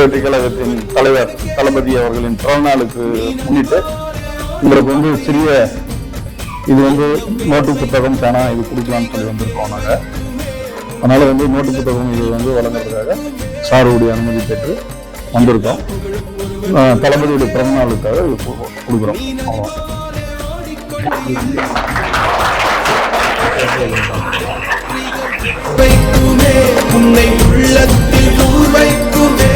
வெற்றி கழகத்தின் தலைவர் தளபதி அவர்களின் பிறந்தநாளுக்கு முன்னிட்டு உங்களுக்கு வந்து சிறிய இது வந்து நோட்டு புத்தகம் பேனா இது கொடுக்கலாம்னு சொல்லி வந்திருக்கோம் நாங்கள் அதனால் வந்து நோட்டு புத்தகம் இது வந்து வழங்குறதுக்காக சாருடைய அனுமதி பெற்று வந்திருக்கோம். ஆஹ் தளபதியுடைய பிறந்தநாளுக்காக இது கொடுக்குறோம். உன்னை உள்ளத்தில் வைக்குமே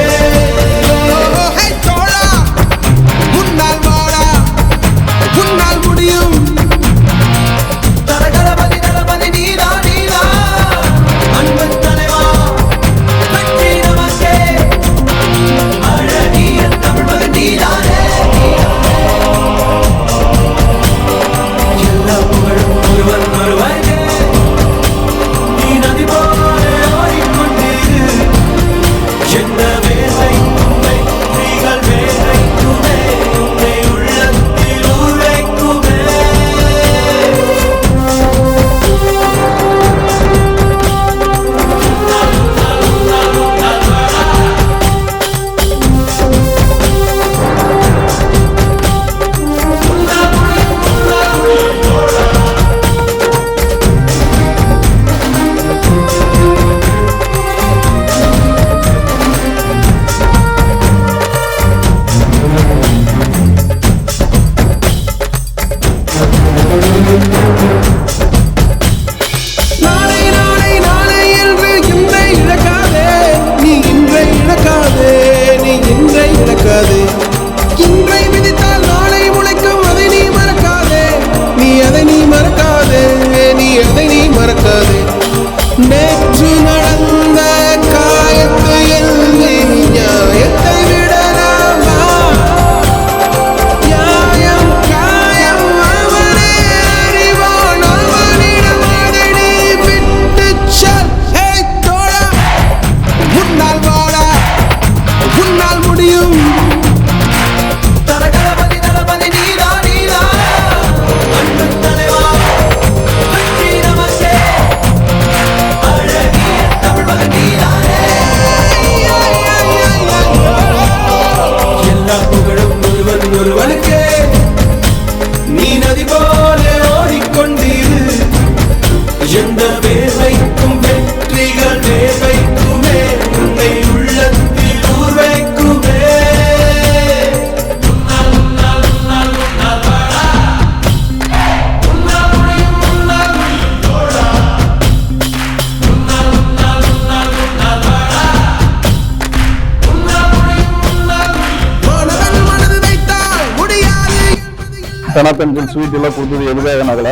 என்பது ஸ்வீட் எல்லாம் கொடுத்தது எதுக்காக நகல?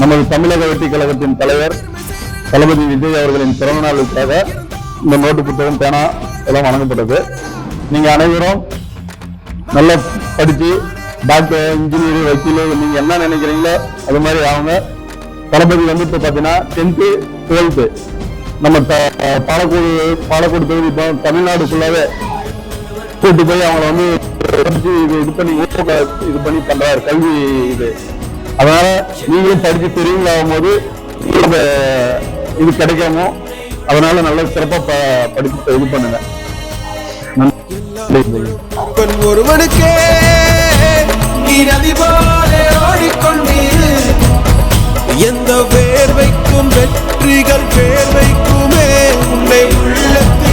நமது தமிழக வெற்றி கழகத்தின் தலைவர் தளபதி விஜய் அவர்களின் பிறந்த நாளுக்காக இந்த நோட்டு புத்தகம் பேனா எல்லாம் வழங்கப்பட்டது. நீங்க அனைவரும் நல்லா படிச்சு டாக்டர் இன்ஜினியர் வக்கீல் நீங்க என்ன நினைக்கிறீங்களோ அது மாதிரி அவங்க தளபதி வந்து இப்போ பார்த்தீங்கன்னா டென்த்து டுவெல்த்து நம்ம பாலக்கோடு பாலக்கோடு தொகுதி இப்போ தமிழ்நாடு ஃபுல்லாவே கூட்டு போய் அவங்கள வந்து இது இது பண்ணி ஊக்க இது பண்ணி பண்றாரு கல்வி இது. அதனால நீங்களும் படிச்சு பெரியவங்களாகும் போது இந்த இது கிடைக்காமோ அதனால நல்ல சிறப்பா படிச்சு இது பண்ணுங்க. ஒருவனுக்கே நீ நதி போல ஓடிக்கொண்டிரு. எந்த வேர்வைக்கும் வெற்றிகள் வேர்வைக்குமே உன்னை உள்ளத்தில்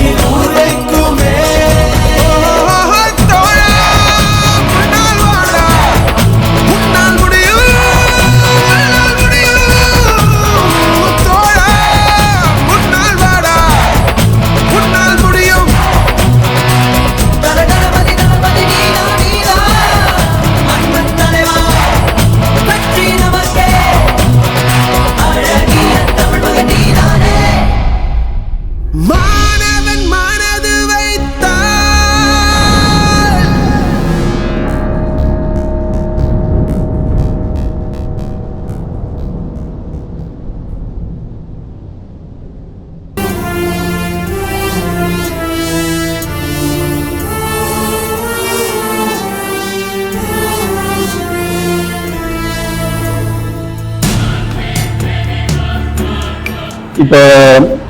இப்போ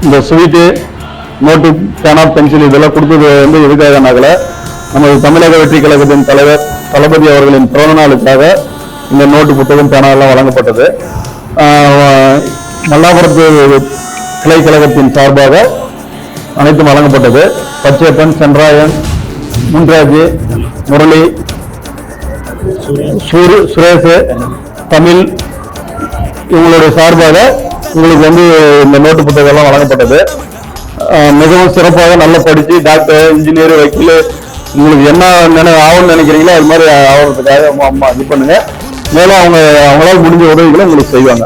இந்த ஸ்வீட்டு நோட்டு பேனா பென்சில் இதெல்லாம் கொடுத்தது வந்து எதுக்காக எதுக்காகனாக்கல நமது தமிழக வெற்றி கழகத்தின் தலைவர் தளபதி அவர்களின் பிறந்த நாளுக்காக இந்த நோட்டு புத்தகம் பேனா எல்லாம் வழங்கப்பட்டது. மல்லாபுரத்து கிளை கழகத்தின் சார்பாக அனைத்தும் வழங்கப்பட்டது. பச்சையப்பன் சென்றாயன் முன்ராஜ் முரளி சூரு சுரேஷ் தமிழ் இவங்களுடைய சார்பாக உங்களுக்கு வந்து இந்த நோட்டு புத்தகம் வழங்கப்பட்டது. மிகவும் சிறப்பாக நல்லா படித்து டாக்டர் இன்ஜினியர் வக்கீல் உங்களுக்கு என்ன நினை ஆகும்னு நினைக்கிறீங்களோ அது மாதிரி ஆகிறதுக்காக அம்மா இது பண்ணுங்க. மேலும் அவங்க அவங்களால் முடிஞ்ச உதவிகளை உங்களுக்கு செய்வாங்க.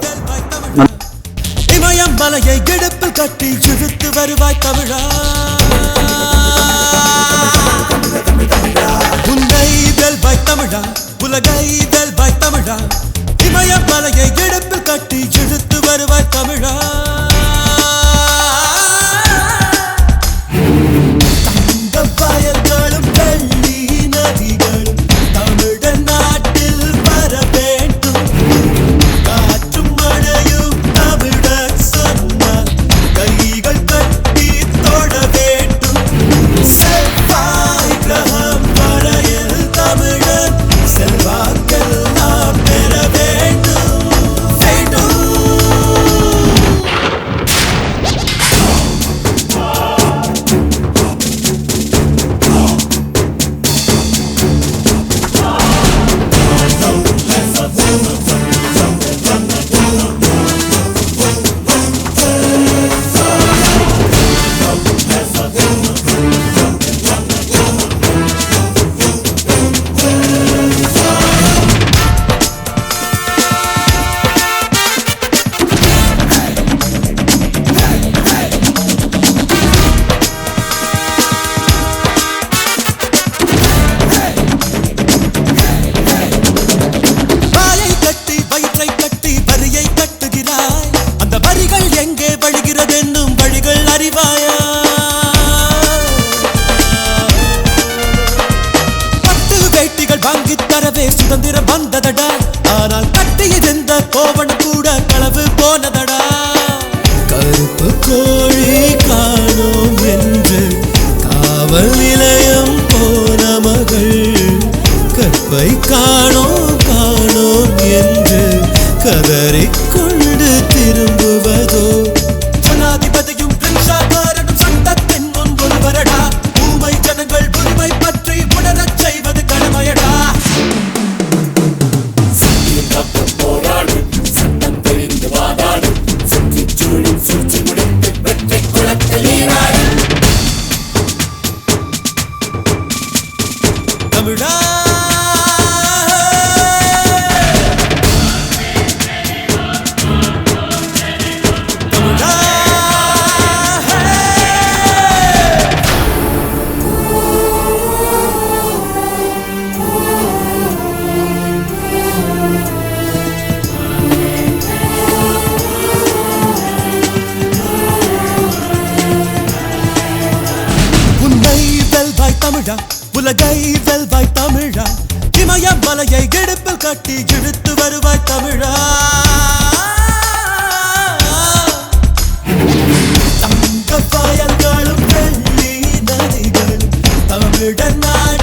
இமயம் மலையை இடுப்பில் கட்டி இழுத்து வருவாய் தமிழா. உன்னை வெல்வாய் தமிழா உலகை வெல்வாய் தமிழா. இமயம் மலையை இடுப்பில் கட்டி இழுத்து தருவாய் தமிழா. வாங்கி தரவே சுதந்திரம் வந்ததடா. ஆனால் கட்டியிருந்த கோவணம் கூட களவு போனதடா. கருப்பு கோழி காணோம் என்று காவல் நிலையம் போன மகள். கற்பை காணோம் காணோம் என்று கதறிக்கொண்டு திரும்புவதோ செல்வாய் தமிழா. இமயம் மலையை இடுப்பில் கட்டி இழுத்து வருவாய் தமிழா. தங்க பாயங்களும் வெள்ளி நதிகளும் தமிழ நாடு